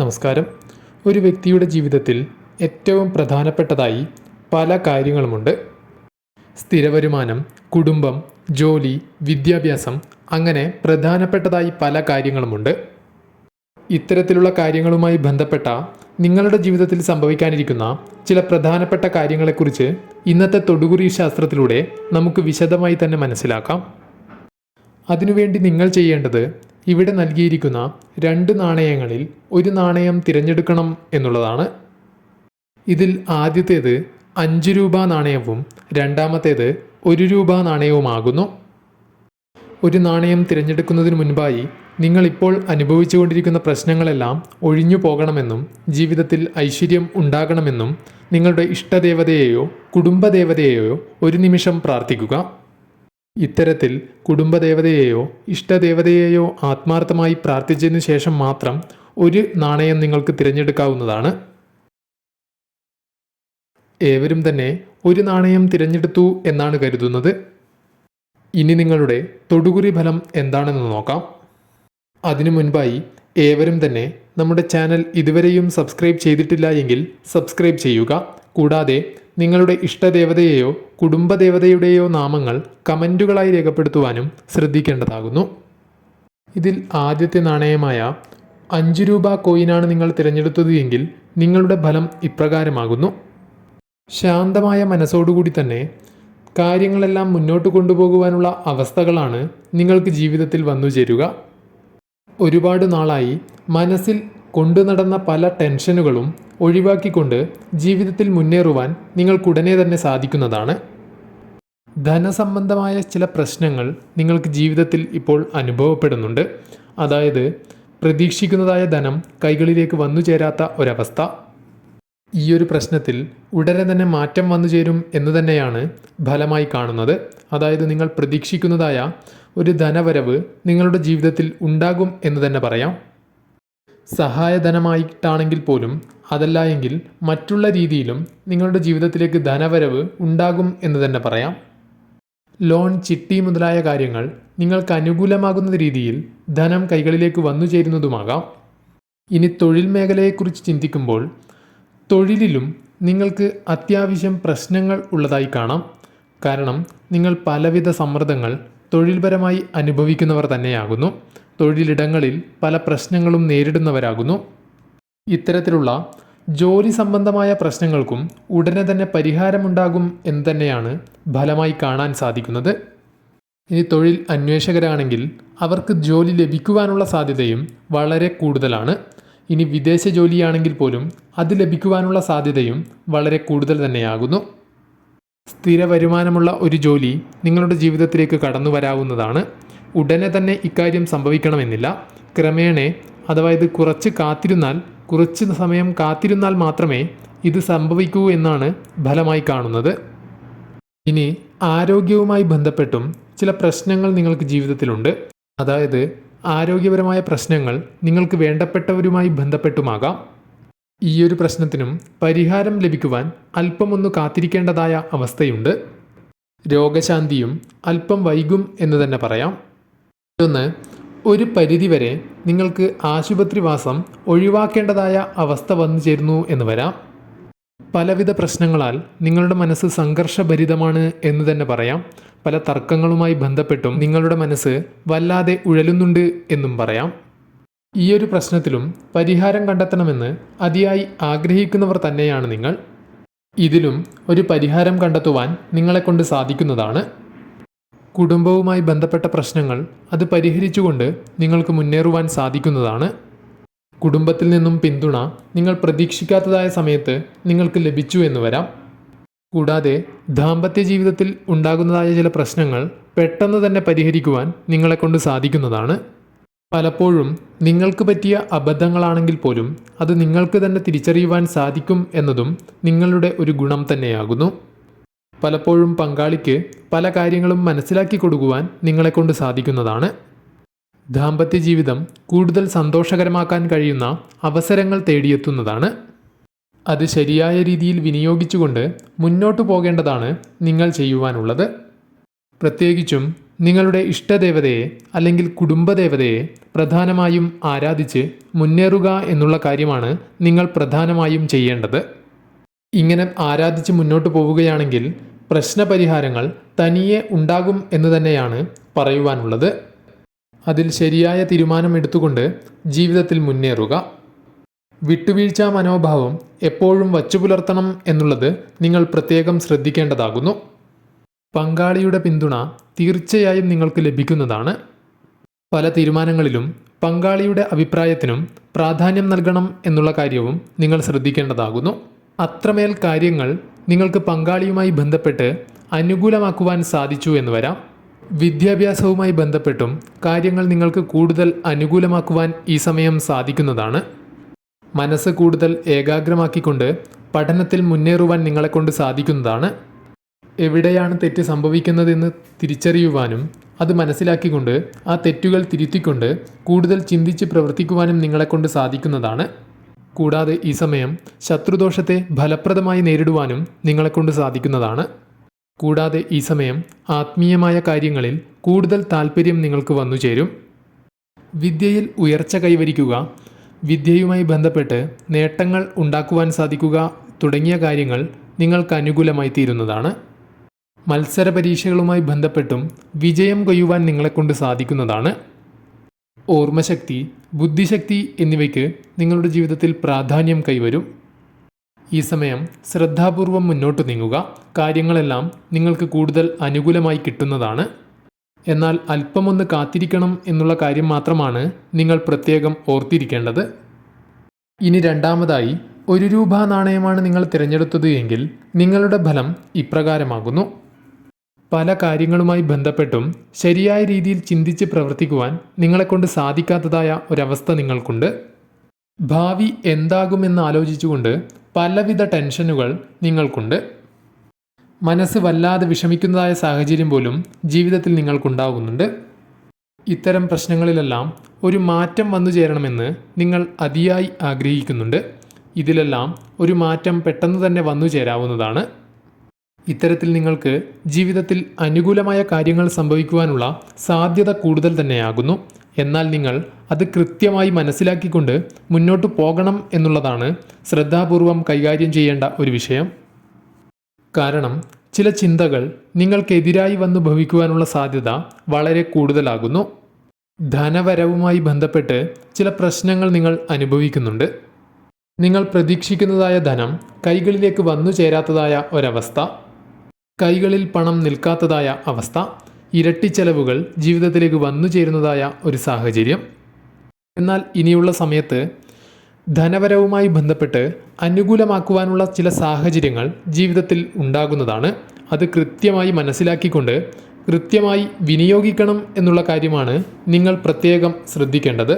നമസ്കാരം. ഒരു വ്യക്തിയുടെ ജീവിതത്തിൽ ഏറ്റവും പ്രധാനപ്പെട്ടതായി പല കാര്യങ്ങളുമുണ്ട്. സ്ഥിരവരുമാനം കുടുംബം ജോലി വിദ്യാഭ്യാസം അങ്ങനെ പ്രധാനപ്പെട്ടതായി പല കാര്യങ്ങളുമുണ്ട്. ഇത്തരത്തിലുള്ള കാര്യങ്ങളുമായി ബന്ധപ്പെട്ട നിങ്ങളുടെ ജീവിതത്തിൽ സംഭവിക്കാനിരിക്കുന്ന ചില പ്രധാനപ്പെട്ട കാര്യങ്ങളെക്കുറിച്ച് ഇന്നത്തെ തൊടുകുറി ശാസ്ത്രത്തിലൂടെ നമുക്ക് വിശദമായി തന്നെ മനസ്സിലാക്കാം. അതിനുവേണ്ടി നിങ്ങൾ ചെയ്യേണ്ടത് ഇവിടെ നൽകിയിരിക്കുന്ന രണ്ട് നാണയങ്ങളിൽ ഒരു നാണയം തിരഞ്ഞെടുക്കണം എന്നുള്ളതാണ്. ഇതിൽ ആദ്യത്തേത് അഞ്ച് രൂപ നാണയവും രണ്ടാമത്തേത് ഒരു രൂപ നാണയവുമാകുന്നു. ഒരു നാണയം തിരഞ്ഞെടുക്കുന്നതിന് മുൻപായി നിങ്ങൾ ഇപ്പോൾ അനുഭവിച്ചുകൊണ്ടിരിക്കുന്ന പ്രശ്നങ്ങളെല്ലാം ഒഴിഞ്ഞു പോകണമെന്നും ജീവിതത്തിൽ ഐശ്വര്യം ഉണ്ടാകണമെന്നും നിങ്ങളുടെ ഇഷ്ടദേവതയെയോ കുടുംബദേവതയെയോ ഒരു നിമിഷം പ്രാർത്ഥിക്കുക. ഇത്തരത്തിൽ കുടുംബദേവതയെയോ ഇഷ്ടദേവതയെയോ ആത്മാർത്ഥമായി പ്രാർത്ഥിച്ചതിന് ശേഷം മാത്രം ഒരു നാണയം നിങ്ങൾക്ക് തിരഞ്ഞെടുക്കാവുന്നതാണ്. ഏവരും തന്നെ ഒരു നാണയം തിരഞ്ഞെടുത്തു എന്നാണ് കരുതുന്നത്. ഇനി നിങ്ങളുടെ തൊടുകുറി ഫലം എന്താണെന്ന് നോക്കാം. അതിനു മുൻപായി ഏവരും തന്നെ നമ്മുടെ ചാനൽ ഇതുവരെയും സബ്സ്ക്രൈബ് ചെയ്തിട്ടില്ല എങ്കിൽ സബ്സ്ക്രൈബ് ചെയ്യുക. കൂടാതെ നിങ്ങളുടെ ഇഷ്ടദേവതയെയോ കുടുംബദേവതയുടെയോ നാമങ്ങൾ കമന്റുകളായി രേഖപ്പെടുത്തുവാനും ശ്രദ്ധിക്കേണ്ടതാകുന്നു. ഇതിൽ ആദ്യത്തെ നാണയമായ അഞ്ച് രൂപ കോയിനാണ് നിങ്ങൾ തിരഞ്ഞെടുത്തത് എങ്കിൽ നിങ്ങളുടെ ഫലം ഇപ്രകാരമാകുന്നു. ശാന്തമായ മനസ്സോടുകൂടി തന്നെ കാര്യങ്ങളെല്ലാം മുന്നോട്ട് കൊണ്ടുപോകുവാനുള്ള അവസ്ഥകളാണ് നിങ്ങൾക്ക് ജീവിതത്തിൽ വന്നു ചേരുക ഒരുപാട് നാളായി മനസ്സിൽ കൊണ്ടു നടന്ന പല ടെൻഷനുകളും ഒഴിവാക്കിക്കൊണ്ട് ജീവിതത്തിൽ മുന്നേറുവാൻ നിങ്ങൾക്കുടനെ തന്നെ സാധിക്കുന്നതാണ്. ധനസംബന്ധമായ ചില പ്രശ്നങ്ങൾ നിങ്ങൾക്ക് ജീവിതത്തിൽ ഇപ്പോൾ അനുഭവപ്പെടുന്നുണ്ട്. അതായത് പ്രതീക്ഷിക്കുന്നതായ ധനം കൈകളിലേക്ക് വന്നു ചേരാത്ത ഒരവസ്ഥ. ഈ ഒരു പ്രശ്നത്തിൽ ഉടനെ തന്നെ മാറ്റം വന്നു ചേരും എന്ന് തന്നെയാണ് ഫലമായി കാണുന്നത്. അതായത് നിങ്ങൾ പ്രതീക്ഷിക്കുന്നതായ ഒരു ധനവരവ് നിങ്ങളുടെ ജീവിതത്തിൽ ഉണ്ടാകും എന്ന് തന്നെ പറയാം. സഹായധനമായിട്ടാണെങ്കിൽ പോലും അതല്ല എങ്കിൽ മറ്റുള്ള രീതിയിലും നിങ്ങളുടെ ജീവിതത്തിലേക്ക് ധനവരവ് ഉണ്ടാകും എന്ന് തന്നെ പറയാം. ലോൺ ചിട്ടി മുതലായ കാര്യങ്ങൾ നിങ്ങൾക്ക് അനുകൂലമാകുന്ന രീതിയിൽ ധനം കൈകളിലേക്ക് വന്നു ചേരുന്നതുമാകാം. ഇനി തൊഴിൽ മേഖലയെക്കുറിച്ച് ചിന്തിക്കുമ്പോൾ തൊഴിലിലും നിങ്ങൾക്ക് അത്യാവശ്യം പ്രശ്നങ്ങൾ ഉള്ളതായി കാണാം. കാരണം നിങ്ങൾ പലവിധ സമ്മർദ്ദങ്ങൾ തൊഴിൽപരമായി അനുഭവിക്കുന്നവർ തന്നെയാകുന്നു. തൊഴിലിടങ്ങളിൽ പല പ്രശ്നങ്ങളും നേരിടുന്നവരാകുന്നു. ഇത്തരത്തിലുള്ള ജോലി സംബന്ധമായ പ്രശ്നങ്ങൾക്കും ഉടനെ തന്നെ പരിഹാരമുണ്ടാകും എന്ന് തന്നെയാണ് ഫലമായി കാണാൻ സാധിക്കുന്നത്. ഇനി തൊഴിൽ അന്വേഷകരാണെങ്കിൽ അവർക്ക് ജോലി ലഭിക്കുവാനുള്ള സാധ്യതയും വളരെ കൂടുതലാണ്. ഇനി വിദേശ ജോലിയാണെങ്കിൽ പോലും അത് ലഭിക്കുവാനുള്ള സാധ്യതയും വളരെ കൂടുതൽ തന്നെയാകുന്നു. സ്ഥിര വരുമാനമുള്ള ഒരു ജോലി നിങ്ങളുടെ ജീവിതത്തിലേക്ക് കടന്നു വരാവുന്നതാണ്. ഉടനെ തന്നെ ഇക്കാര്യം സംഭവിക്കണമെന്നില്ല. ക്രമേണ അഥവാ ഇത് കുറച്ച് കാത്തിരുന്നാൽ കുറച്ച് സമയം കാത്തിരുന്നാൽ മാത്രമേ ഇത് സംഭവിക്കൂ എന്നാണ് ഫലമായി കാണുന്നത്. ഇനി ആരോഗ്യവുമായി ബന്ധപ്പെട്ടും ചില പ്രശ്നങ്ങൾ നിങ്ങൾക്ക് ജീവിതത്തിലുണ്ട്. അതായത് ആരോഗ്യപരമായ പ്രശ്നങ്ങൾ നിങ്ങൾക്ക് വേണ്ടപ്പെട്ടവരുമായി ബന്ധപ്പെട്ടുമാകാം. ഈ ഒരു പ്രശ്നത്തിനും പരിഹാരം ലഭിക്കുവാൻ അല്പമൊന്ന് കാത്തിരിക്കേണ്ടതായ അവസ്ഥയുണ്ട്. രോഗശാന്തിയും അല്പം വൈകും എന്ന് തന്നെ പറയാം. ഒന്ന് ഒരു പരിധിവരെ നിങ്ങൾക്ക് ആശുപത്രിവാസം ഒഴിവാക്കേണ്ടതായ അവസ്ഥ വന്നു ചേരുന്നു എന്ന് വരാം. പലവിധ പ്രശ്നങ്ങളാൽ നിങ്ങളുടെ മനസ്സ് സംഘർഷഭരിതമാണ് എന്ന് തന്നെ പറയാം. പല തർക്കങ്ങളുമായി ബന്ധപ്പെട്ടും നിങ്ങളുടെ മനസ്സ് വല്ലാതെ ഉഴലുന്നുണ്ട് എന്നും പറയാം. ഈ ഒരു പ്രശ്നത്തിലും പരിഹാരം കണ്ടെത്തണമെന്ന് അതിയായി ആഗ്രഹിക്കുന്നവർ തന്നെയാണ് നിങ്ങൾ. ഇതിലും ഒരു പരിഹാരം കണ്ടെത്തുവാൻ നിങ്ങളെക്കൊണ്ട് സാധിക്കുന്നതാണ്. കുടുംബവുമായി ബന്ധപ്പെട്ട പ്രശ്നങ്ങൾ അത് പരിഹരിച്ചുകൊണ്ട് നിങ്ങൾക്ക് മുന്നേറുവാൻ സാധിക്കുന്നതാണ്. കുടുംബത്തിൽ നിന്നും പിന്തുണ നിങ്ങൾ പ്രതീക്ഷിക്കാത്തതായ സമയത്ത് നിങ്ങൾക്ക് ലഭിച്ചു എന്ന് വരാം. കൂടാതെ ദാമ്പത്യ ജീവിതത്തിൽ ഉണ്ടാകുന്നതായ ചില പ്രശ്നങ്ങൾ പെട്ടെന്ന് തന്നെ പരിഹരിക്കുവാൻ നിങ്ങളെക്കൊണ്ട് സാധിക്കുന്നതാണ്. പലപ്പോഴും നിങ്ങൾക്ക് പറ്റിയ അബദ്ധങ്ങളാണെങ്കിൽ പോലും അത് നിങ്ങൾക്ക് തന്നെ തിരിച്ചറിയുവാൻ സാധിക്കും എന്നതും നിങ്ങളുടെ ഒരു ഗുണം തന്നെയാകുന്നു. പലപ്പോഴും പങ്കാളിക്ക് പല കാര്യങ്ങളും മനസ്സിലാക്കി കൊടുക്കുവാൻ നിങ്ങളെക്കൊണ്ട് സാധിക്കുന്നതാണ്. ദാമ്പത്യ ജീവിതം കൂടുതൽ സന്തോഷകരമാക്കാൻ കഴിയുന്ന അവസരങ്ങൾ തേടിയെത്തുന്നതാണ്. അത് ശരിയായ രീതിയിൽ വിനിയോഗിച്ചുകൊണ്ട് മുന്നോട്ടു പോകേണ്ടതാണ് നിങ്ങൾ ചെയ്യുവാനുള്ളത്. പ്രത്യേകിച്ചും നിങ്ങളുടെ ഇഷ്ടദേവതയെ അല്ലെങ്കിൽ കുടുംബദേവതയെ പ്രധാനമായും ആരാധിച്ച് മുന്നേറുക എന്നുള്ള കാര്യമാണ് നിങ്ങൾ പ്രധാനമായും ചെയ്യേണ്ടത്. ഇങ്ങനെ ആരാധിച്ച് മുന്നോട്ട് പോവുകയാണെങ്കിൽ പ്രശ്നപരിഹാരങ്ങൾ തനിയെ ഉണ്ടാകും എന്ന് തന്നെയാണ് പറയുവാനുള്ളത്. അതിൽ ശരിയായ തീരുമാനം എടുത്തുകൊണ്ട് ജീവിതത്തിൽ മുന്നേറുക. വിട്ടുവീഴ്ച മനോഭാവം എപ്പോഴും വച്ചുപുലർത്തണം എന്നുള്ളത് നിങ്ങൾ പ്രത്യേകം ശ്രദ്ധിക്കേണ്ടതാകുന്നു. പങ്കാളിയുടെ പിന്തുണ തീർച്ചയായും നിങ്ങൾക്ക് ലഭിക്കുന്നതാണ്. പല തീരുമാനങ്ങളിലും പങ്കാളിയുടെ അഭിപ്രായത്തിനും പ്രാധാന്യം നൽകണം എന്നുള്ള കാര്യവും നിങ്ങൾ ശ്രദ്ധിക്കേണ്ടതാകുന്നു. അത്രമേൽ കാര്യങ്ങൾ നിങ്ങൾക്ക് പങ്കാളിയുമായി ബന്ധപ്പെട്ട് അനുകൂലമാക്കുവാൻ സാധിച്ചു എന്ന് വരാം. വിദ്യാഭ്യാസവുമായി ബന്ധപ്പെട്ടും കാര്യങ്ങൾ നിങ്ങൾക്ക് കൂടുതൽ അനുകൂലമാക്കുവാൻ ഈ സമയം സാധിക്കുന്നതാണ്. മനസ്സ് കൂടുതൽ ഏകാഗ്രമാക്കിക്കൊണ്ട് പഠനത്തിൽ മുന്നേറുവാൻ നിങ്ങളെക്കൊണ്ട് സാധിക്കുന്നതാണ്. എവിടെയാണ് തെറ്റ് സംഭവിക്കുന്നതെന്ന് തിരിച്ചറിയുവാനും അത് മനസ്സിലാക്കിക്കൊണ്ട് ആ തെറ്റുകൾ തിരുത്തിക്കൊണ്ട് കൂടുതൽ ചിന്തിച്ച് പ്രവർത്തിക്കുവാനും നിങ്ങളെക്കൊണ്ട് സാധിക്കുന്നതാണ്. കൂടാതെ ഈ സമയം ശത്രുദോഷത്തെ ഫലപ്രദമായി നേരിടുവാനും നിങ്ങളെക്കൊണ്ട് സാധിക്കുന്നതാണ്. കൂടാതെ ഈ സമയം ആത്മീയമായ കാര്യങ്ങളിൽ കൂടുതൽ താല്പര്യം നിങ്ങൾക്ക് വന്നു ചേരും. വിദ്യയിൽ ഉയർച്ച കൈവരിക്കുക വിദ്യയുമായി ബന്ധപ്പെട്ട് നേട്ടങ്ങൾ ഉണ്ടാക്കുവാൻ സാധിക്കുക തുടങ്ങിയ കാര്യങ്ങൾ നിങ്ങൾക്ക് അനുകൂലമായി തീരുന്നതാണ്. മത്സര പരീക്ഷകളുമായി ബന്ധപ്പെട്ടും വിജയം കൊയ്യുവാൻ നിങ്ങളെക്കൊണ്ട് സാധിക്കുന്നതാണ്. ഓർമ്മശക്തി ബുദ്ധിശക്തി എന്നിവയ്ക്ക് നിങ്ങളുടെ ജീവിതത്തിൽ പ്രാധാന്യം കൈവരും. ഈ സമയം ശ്രദ്ധാപൂർവം മുന്നോട്ട് നീങ്ങുക. കാര്യങ്ങളെല്ലാം നിങ്ങൾക്ക് കൂടുതൽ അനുകൂലമായി കിട്ടുന്നതാണ്. എന്നാൽ അല്പമൊന്ന് കാത്തിരിക്കണം എന്നുള്ള കാര്യം മാത്രമാണ് നിങ്ങൾ പ്രത്യേകം ഓർത്തിരിക്കേണ്ടത്. ഇനി രണ്ടാമതായി ഒരു രൂപ നാണയമാണ് നിങ്ങൾ തിരഞ്ഞെടുത്തത് എങ്കിൽ നിങ്ങളുടെ ഫലം ഇപ്രകാരമാകുന്നു. പല കാര്യങ്ങളുമായി ബന്ധപ്പെട്ടും ശരിയായ രീതിയിൽ ചിന്തിച്ച് പ്രവർത്തിക്കുവാൻ നിങ്ങളെക്കൊണ്ട് സാധിക്കാത്തതായ ഒരവസ്ഥ നിങ്ങൾക്കുണ്ട്. ഭാവി എന്താകുമെന്ന് ആലോചിച്ചുകൊണ്ട് പലവിധ ടെൻഷനുകൾ നിങ്ങൾക്കുണ്ട്. മനസ്സ് വല്ലാതെ വിഷമിക്കുന്നതായ സാഹചര്യം പോലും ജീവിതത്തിൽ നിങ്ങൾക്കുണ്ടാകുന്നുണ്ട് ഇത്തരം പ്രശ്നങ്ങളിലെല്ലാം ഒരു മാറ്റം വന്നു ചേരണമെന്ന് നിങ്ങൾ അതിയായി ആഗ്രഹിക്കുന്നുണ്ട്. ഇതിലെല്ലാം ഒരു മാറ്റം പെട്ടെന്ന് തന്നെ വന്നു ചേരാവുന്നതാണ്. ഇത്തരത്തിൽ നിങ്ങൾക്ക് ജീവിതത്തിൽ അനുകൂലമായ കാര്യങ്ങൾ സംഭവിക്കുവാനുള്ള സാധ്യത കൂടുതൽ തന്നെയാകുന്നു. എന്നാൽ നിങ്ങൾ അത് കൃത്യമായി മനസ്സിലാക്കിക്കൊണ്ട് മുന്നോട്ട് പോകണം എന്നുള്ളതാണ് ശ്രദ്ധാപൂർവം കൈകാര്യം ചെയ്യേണ്ട ഒരു വിഷയം. കാരണം ചില ചിന്തകൾ നിങ്ങൾക്കെതിരായി വന്നു ഭവിക്കുവാനുള്ള സാധ്യത വളരെ കൂടുതലാകുന്നു. ധനവരവുമായി ബന്ധപ്പെട്ട് ചില പ്രശ്നങ്ങൾ നിങ്ങൾ അനുഭവിക്കുന്നുണ്ട്. നിങ്ങൾ പ്രതീക്ഷിക്കുന്നതായ ധനം കൈകളിലേക്ക് വന്നു ചേരാത്തതായ ഒരവസ്ഥ. കൈകളിൽ പണം നിൽക്കാത്തതായ അവസ്ഥ ഇരട്ടി ചെലവുകൾ ജീവിതത്തിലേക്ക് വന്നു ചേരുന്നതായ ഒരു സാഹചര്യം. എന്നാൽ ഇനിയുള്ള സമയത്ത് ധനപരവുമായി ബന്ധപ്പെട്ട് അനുകൂലമാക്കുവാനുള്ള ചില സാഹചര്യങ്ങൾ ജീവിതത്തിൽ ഉണ്ടാകുന്നതാണ്. അത് കൃത്യമായി മനസ്സിലാക്കിക്കൊണ്ട് കൃത്യമായി വിനിയോഗിക്കണം എന്നുള്ള കാര്യമാണ് നിങ്ങൾ പ്രത്യേകം ശ്രദ്ധിക്കേണ്ടത്.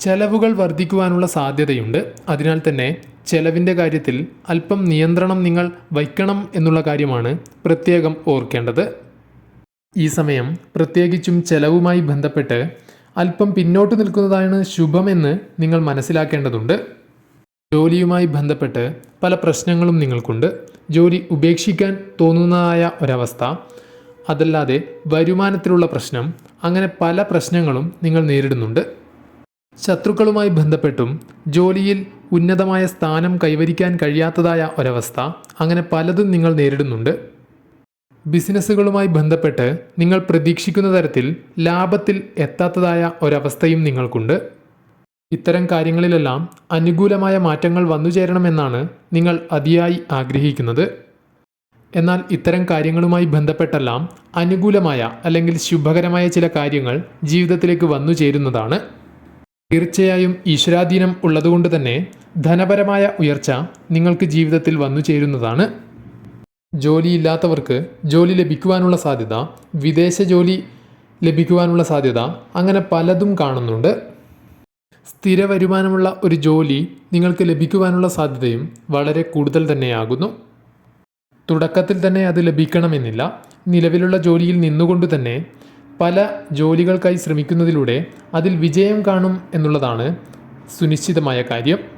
ചെലവുകൾ വർദ്ധിക്കുവാനുള്ള സാധ്യതയുണ്ട്. അതിനാൽ തന്നെ ചെലവിന്റെ കാര്യത്തിൽ അല്പം നിയന്ത്രണം നിങ്ങൾ വയ്ക്കണം എന്നുള്ള കാര്യമാണ് പ്രത്യേകം ഓർക്കേണ്ടത്. ഈ സമയം പ്രത്യേകിച്ചും ചെലവുമായി ബന്ധപ്പെട്ട് അല്പം പിന്നോട്ട് നിൽക്കുന്നതാണ് ശുഭമെന്ന് നിങ്ങൾ മനസ്സിലാക്കേണ്ടതുണ്ട്. ജോലിയുമായി ബന്ധപ്പെട്ട് പല പ്രശ്നങ്ങളും നിങ്ങൾക്കുണ്ട്. ജോലി ഉപേക്ഷിക്കാൻ തോന്നുന്നതായ ഒരവസ്ഥ അതല്ലാതെ വരുമാനത്തിലുള്ള പ്രശ്നം അങ്ങനെ പല പ്രശ്നങ്ങളും നിങ്ങൾ നേരിടുന്നുണ്ട്. ശത്രുക്കളുമായി ബന്ധപ്പെട്ടും ജോലിയിൽ ഉന്നതമായ സ്ഥാനം കൈവരിക്കാൻ കഴിയാത്തതായ ഒരവസ്ഥ അങ്ങനെ പലതും നിങ്ങൾ നേരിടുന്നുണ്ട്. ബിസിനസ്സുകളുമായി ബന്ധപ്പെട്ട് നിങ്ങൾ പ്രതീക്ഷിക്കുന്ന തരത്തിൽ ലാഭത്തിൽ എത്താത്തതായ ഒരവസ്ഥയും നിങ്ങൾക്കുണ്ട്. ഇത്തരം കാര്യങ്ങളിലെല്ലാം അനുകൂലമായ മാറ്റങ്ങൾ വന്നു ചേരണമെന്നാണ് നിങ്ങൾ അതിയായി ആഗ്രഹിക്കുന്നത്. എന്നാൽ ഇത്തരം കാര്യങ്ങളുമായി ബന്ധപ്പെട്ടെല്ലാം അനുകൂലമായ അല്ലെങ്കിൽ ശുഭകരമായ ചില കാര്യങ്ങൾ ജീവിതത്തിലേക്ക് വന്നു ചേരുന്നതാണ്. തീർച്ചയായും ഈശ്വരാധീനം ഉള്ളതുകൊണ്ട് തന്നെ ധനപരമായ ഉയർച്ച നിങ്ങൾക്ക് ജീവിതത്തിൽ വന്നു ചേരുന്നതാണ്. ജോലിയില്ലാത്തവർക്ക് ജോലി ലഭിക്കുവാനുള്ള സാധ്യത വിദേശ ജോലി ലഭിക്കുവാനുള്ള സാധ്യത അങ്ങനെ പലതും കാണുന്നുണ്ട്. സ്ഥിര വരുമാനമുള്ള ഒരു ജോലി നിങ്ങൾക്ക് ലഭിക്കുവാനുള്ള സാധ്യതയും വളരെ കൂടുതൽ തന്നെയാകുന്നു. തുടക്കത്തിൽ തന്നെ അത് ലഭിക്കണമെന്നില്ല. നിലവിലുള്ള ജോലിയിൽ നിന്നുകൊണ്ട് തന്നെ പല ജോലികൾക്കായി ശ്രമിക്കുന്നതിലൂടെ അതിൽ വിജയം കാണും എന്നുള്ളതാണ് സുനിശ്ചിതമായ കാര്യം.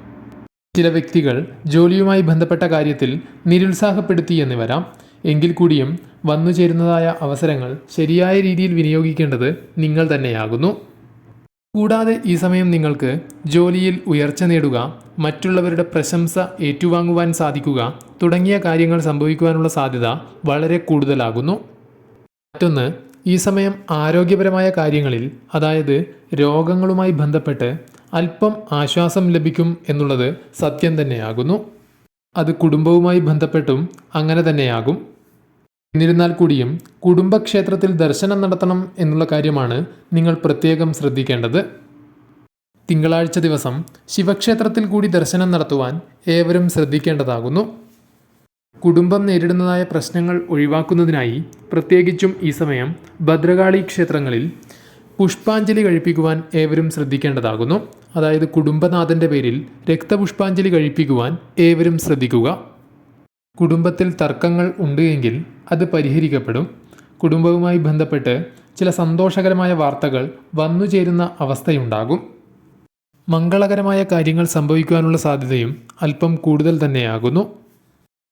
ചില വ്യക്തികൾ ജോലിയുമായി ബന്ധപ്പെട്ട കാര്യത്തിൽ നിരുത്സാഹപ്പെടുത്തി എന്ന് വരാം എങ്കിൽ കൂടിയും വന്നു ചേരുന്നതായ അവസരങ്ങൾ ശരിയായ രീതിയിൽ വിനിയോഗിക്കേണ്ടത് നിങ്ങൾ തന്നെയാകുന്നു. കൂടാതെ ഈ സമയം നിങ്ങൾക്ക് ജോലിയിൽ ഉയർച്ച നേടുക മറ്റുള്ളവരുടെ പ്രശംസ ഏറ്റുവാങ്ങുവാൻ സാധിക്കുക തുടങ്ങിയ കാര്യങ്ങൾ സംഭവിക്കുവാനുള്ള സാധ്യത വളരെ കൂടുതലാകുന്നു. മറ്റൊന്ന് ഈ സമയം ആരോഗ്യപരമായ കാര്യങ്ങളിൽ അതായത് രോഗങ്ങളുമായി ബന്ധപ്പെട്ട് അല്പം ആശ്വാസം ലഭിക്കും എന്നുള്ളത് സത്യം തന്നെയാകുന്നു. അത് കുടുംബവുമായി ബന്ധപ്പെട്ടും അങ്ങനെ തന്നെയാകും. എന്നിരുന്നാൽ കൂടിയും കുടുംബക്ഷേത്രത്തിൽ ദർശനം നടത്തണം എന്നുള്ള കാര്യമാണ് നിങ്ങൾ പ്രത്യേകം ശ്രദ്ധിക്കേണ്ടത്. തിങ്കളാഴ്ച ദിവസം ശിവക്ഷേത്രത്തിൽ കൂടി ദർശനം നടത്തുവാൻ ഏവരും ശ്രദ്ധിക്കേണ്ടതാകുന്നു. കുടുംബം നേരിടുന്നതായ പ്രശ്നങ്ങൾ ഒഴിവാക്കുന്നതിനായി പ്രത്യേകിച്ചും ഈ സമയം ഭദ്രകാളി ക്ഷേത്രങ്ങളിൽ പുഷ്പാഞ്ജലി കഴിപ്പിക്കുവാൻ ഏവരും ശ്രദ്ധിക്കേണ്ടതാകുന്നു. അതായത് കുടുംബനാഥന്റെ പേരിൽ രക്തപുഷ്പാഞ്ജലി കഴിപ്പിക്കുവാൻ ഏവരും ശ്രദ്ധിക്കുക. കുടുംബത്തിൽ തർക്കങ്ങൾ ഉണ്ടെങ്കിൽ അത് പരിഹരിക്കപ്പെടും. കുടുംബവുമായി ബന്ധപ്പെട്ട് ചില സന്തോഷകരമായ വാർത്തകൾ വന്നു ചേരുന്ന അവസ്ഥയുണ്ടാകും. മംഗളകരമായ കാര്യങ്ങൾ സംഭവിക്കുവാനുള്ള സാധ്യതയും അല്പം കൂടുതൽ തന്നെയാകുന്നു.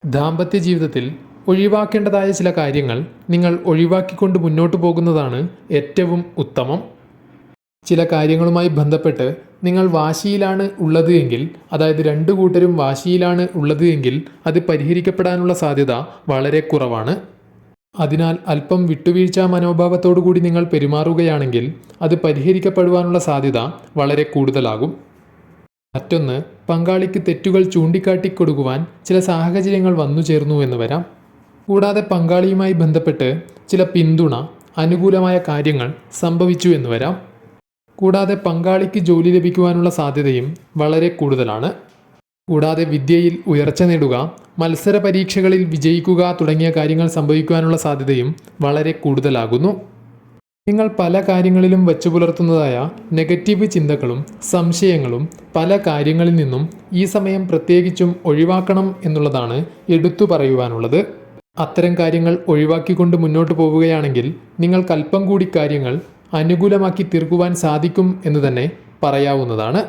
ദാമ്പത്യ ജീവിതത്തിൽ ഒഴിവാക്കേണ്ടതായ ചില കാര്യങ്ങൾ നിങ്ങൾ ഒഴിവാക്കിക്കൊണ്ട് മുന്നോട്ട് പോകുന്നതാണ് ഏറ്റവും ഉത്തമം. ചില കാര്യങ്ങളുമായി ബന്ധപ്പെട്ട് നിങ്ങൾ വാശിയിലാണ് ഉള്ളത് എങ്കിൽ അതായത് രണ്ടു കൂട്ടരും വാശിയിലാണ് ഉള്ളത് എങ്കിൽ അത് പരിഹരിക്കപ്പെടാനുള്ള സാധ്യത വളരെ കുറവാണ്. അതിനാൽ അല്പം വിട്ടുവീഴ്ച മനോഭാവത്തോടു കൂടി നിങ്ങൾ പെരുമാറുകയാണെങ്കിൽ അത് പരിഹരിക്കപ്പെടുവാനുള്ള സാധ്യത വളരെ കൂടുതലാകും. മറ്റൊന്ന് പങ്കാളിക്ക് തെറ്റുകൾ ചൂണ്ടിക്കാട്ടിക്കൊടുക്കുവാൻ ചില സാഹചര്യങ്ങൾ വന്നു ചേർന്നു എന്ന് വരാം. കൂടാതെ പങ്കാളിയുമായി ബന്ധപ്പെട്ട് ചില പിന്തുണ അനുകൂലമായ കാര്യങ്ങൾ സംഭവിച്ചു എന്ന് വരാം. കൂടാതെ പങ്കാളിക്ക് ജോലി ലഭിക്കുവാനുള്ള സാധ്യതയും വളരെ കൂടുതലാണ്. കൂടാതെ വിദ്യയിൽ ഉയർച്ച നേടുക മത്സര പരീക്ഷകളിൽ വിജയിക്കുക തുടങ്ങിയ കാര്യങ്ങൾ സംഭവിക്കുവാനുള്ള സാധ്യതയും വളരെ കൂടുതലാകുന്നു. നിങ്ങൾ പല കാര്യങ്ങളിലും വെച്ചു പുലർത്തുന്നതായ നെഗറ്റീവ് ചിന്തകളും സംശയങ്ങളും പല കാര്യങ്ങളിൽ നിന്നും ഈ സമയം പ്രത്യേകിച്ചും ഒഴിവാക്കണം എന്നുള്ളതാണ് എടുത്തു പറയുവാനുള്ളത്. അത്തരം കാര്യങ്ങൾ ഒഴിവാക്കിക്കൊണ്ട് മുന്നോട്ട് പോവുകയാണെങ്കിൽ നിങ്ങൾ അല്പം കൂടി കാര്യങ്ങൾ അനുകൂലമാക്കി തീർക്കുവാൻ സാധിക്കും എന്ന് തന്നെ പറയാവുന്നതാണ്.